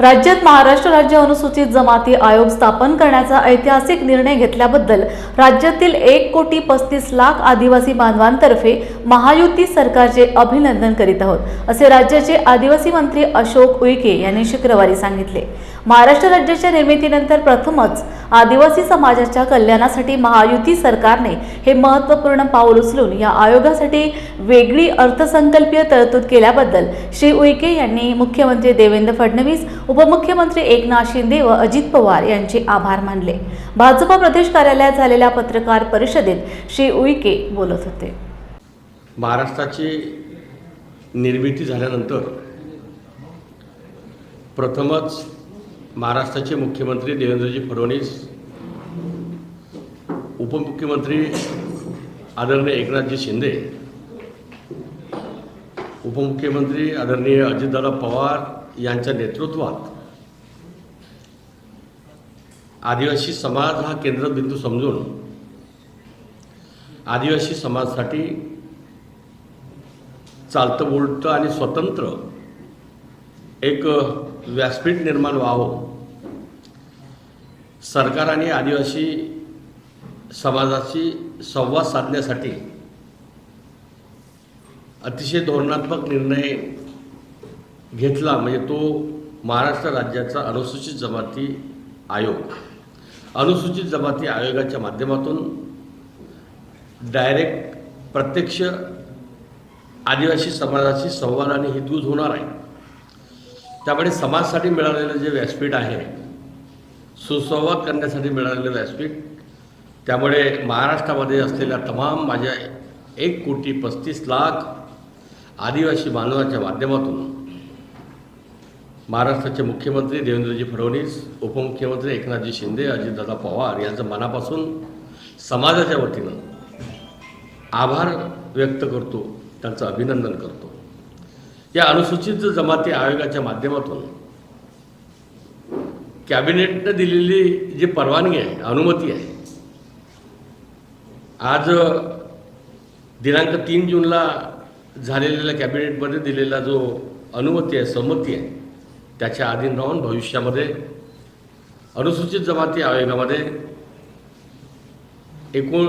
राज्यात महाराष्ट्र राज्य अनुसूचित जमाती आयोग स्थापन करण्याचा ऐतिहासिक निर्णय घेतल्याबद्दल राज्यातील एक कोटी पस्तीस लाख आदिवासी बांधवांतर्फे महायुती सरकारचे अभिनंदन करीत आहोत असे राज्याचे आदिवासी मंत्री अशोक उईके यांनी शुक्रवारी सांगितले. महाराष्ट्र राज्याच्या निर्मितीनंतर प्रथमच आदिवासी समाजाच्या कल्याणासाठी महायुती सरकारने हे महत्त्वपूर्ण पाऊल उचलून या आयोगासाठी वेगळी अर्थसंकल्पीय तरतूद केल्याबद्दल श्री उईके यांनी मुख्यमंत्री देवेंद्र फडणवीस उपमुख्यमंत्री एकनाथ शिंदे व अजित पवार यांचे आभार मानले. भाजपा प्रदेश कार्यालयात झालेल्या पत्रकार परिषदेत श्री उईके बोलत होते. महाराष्ट्राची निर्मिती झाल्यानंतर प्रथमच महाराष्ट्राचे मुख्यमंत्री देवेंद्रजी फडणवीस उपमुख्यमंत्री आदरणीय एकनाथजी शिंदे उपमुख्यमंत्री आदरणीय अजितदादा पवार यांच्या नेतृत्वात आदिवासी समाज हा केंद्रबिंदू समजून आदिवासी समाजासाठी चालतं बोलतं आणि स्वतंत्र एक व्यासपीठ निर्माण व्हावं. सरकाराने आदिवासी समाजाशी संवाद साधण्यासाठी अतिशय धोरणात्मक निर्णय घेतला म्हणजे तो महाराष्ट्र राज्याचा अनुसूचित जमाती आयोग. अनुसूचित जमाती आयोगाच्या माध्यमातून डायरेक्ट प्रत्यक्ष आदिवासी समाजाशी संवाद आणि हितगुज होणार आहे. त्यामुळे समाजासाठी मिळालेलं जे व्यासपीठ आहे सुसंवाद करण्यासाठी मिळालेलं व्यासपीठ त्यामुळे महाराष्ट्रामध्ये असलेल्या तमाम माझ्या एक कोटी पस्तीस लाख आदिवासी बांधवांच्या माध्यमातून महाराष्ट्राचे मुख्यमंत्री देवेंद्रजी फडणवीस उपमुख्यमंत्री एकनाथजी शिंदे अजितदादा पवार यांचं मनापासून समाजाच्या वतीनं आभार व्यक्त करतो त्यांचं अभिनंदन करतो. या अनुसूचित जमाती आयोगाच्या माध्यमातून कॅबिनेटनं दिलेली जी परवानगी आहे अनुमती आहे आज दिनांक तीन जूनला झालेल्या कॅबिनेटमध्ये दिलेला जो अनुमती आहे संमती आहे त्याच्या अधीन राहून भविष्यामध्ये अनुसूचित जमाती आयोगामध्ये एकूण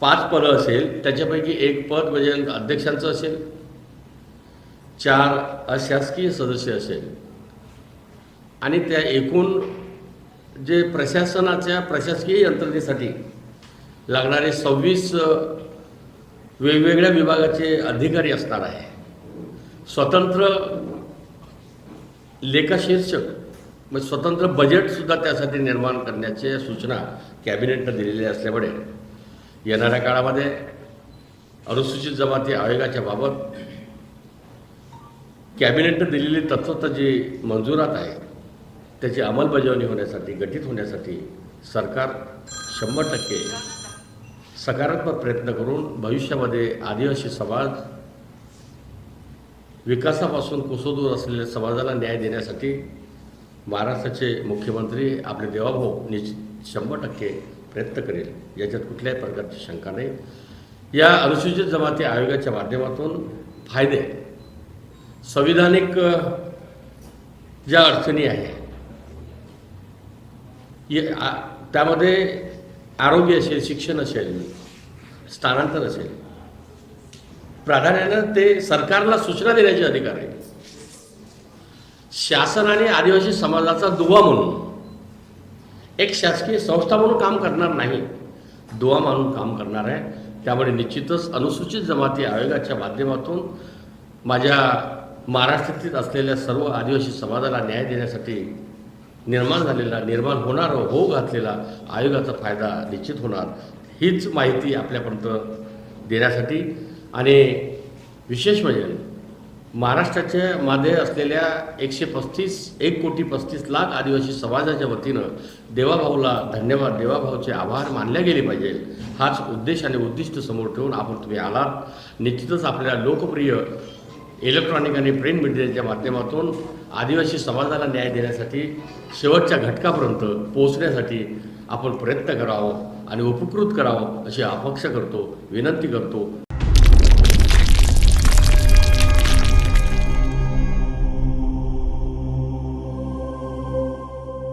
पाच पदं असेल त्याच्यापैकी एक पद म्हणजे अध्यक्षांचं असेल चार अशासकीय सदस्य असेल. आणि त्या एकूण जे प्रशासनाच्या प्रशासकीय यंत्रणेसाठी लागणारे सव्वीस वेगवेगळ्या विभागाचे अधिकारी असणार आहे. स्वतंत्र लेखाशीर्षक म्हणजे स्वतंत्र बजेटसुद्धा त्यासाठी निर्माण करण्याच्या सूचना कॅबिनेटनं दिलेल्या असल्यामुळे येणाऱ्या काळामध्ये अनुसूचित जमाती आयोगाच्या बाबत कॅबिनेटनं दिलेली तत्वत जी मंजुरात आहे त्याची अंमलबजावणी होण्यासाठी गठीत होण्यासाठी सरकार शंभर टक्के सकारात्मक प्रयत्न करून भविष्यामध्ये आदिवासी समाज विकासापासून कुसोदूर असलेल्या समाजाला न्याय देण्यासाठी महाराष्ट्राचे मुख्यमंत्री आपले देवाभाऊ निश्चित शंभर टक्के प्रयत्न करेल. याच्यात कुठल्याही प्रकारची शंका नाही. या अनुसूचित जमाती आयोगाच्या माध्यमातून फायदे संविधानिक ज्या अडचणी आहे त्यामध्ये आरोग्य असेल शिक्षण असेल स्थानांतर असेल प्राधान्यानं ते सरकारला सूचना देण्याचे अधिकार आहे शासन आणि आदिवासी समाजाचा दुवा म्हणून एक शासकीय संस्था म्हणून काम करणार नाही दुवा म्हणून काम करणार आहे. त्यामुळे निश्चितच अनुसूचित जमाती आयोगाच्या माध्यमातून माझ्या महाराष्ट्रातील असलेल्या सर्व आदिवासी समाजाला न्याय देण्यासाठी निर्माण झालेला निर्माण होणार हो घातलेला आयोगाचा फायदा निश्चित होणार हीच माहिती आपल्यापर्यंत देण्यासाठी. आणि विशेष म्हणजे महाराष्ट्राच्या मध्ये असलेल्या एकशे पस्तीस एक कोटी पस्तीस लाख आदिवासी समाजाच्या वतीनं देवाभाऊला धन्यवाद देवाभाऊचे आभार मानले गेले पाहिजे. हाच उद्देश आणि उद्दिष्ट समोर ठेवून आपण तुम्ही आलात. निश्चितच आपल्या लोकप्रिय इलेक्ट्रॉनिक आणि प्रिंट मीडियाच्या माध्यमातून आदिवासी समाजाला न्याय देण्यासाठी शेवटच्या घटकापर्यंत पोहोचण्यासाठी आपण प्रयत्न करावं आणि उपकृत करावं अशी अपेक्षा करतो विनंती करतो.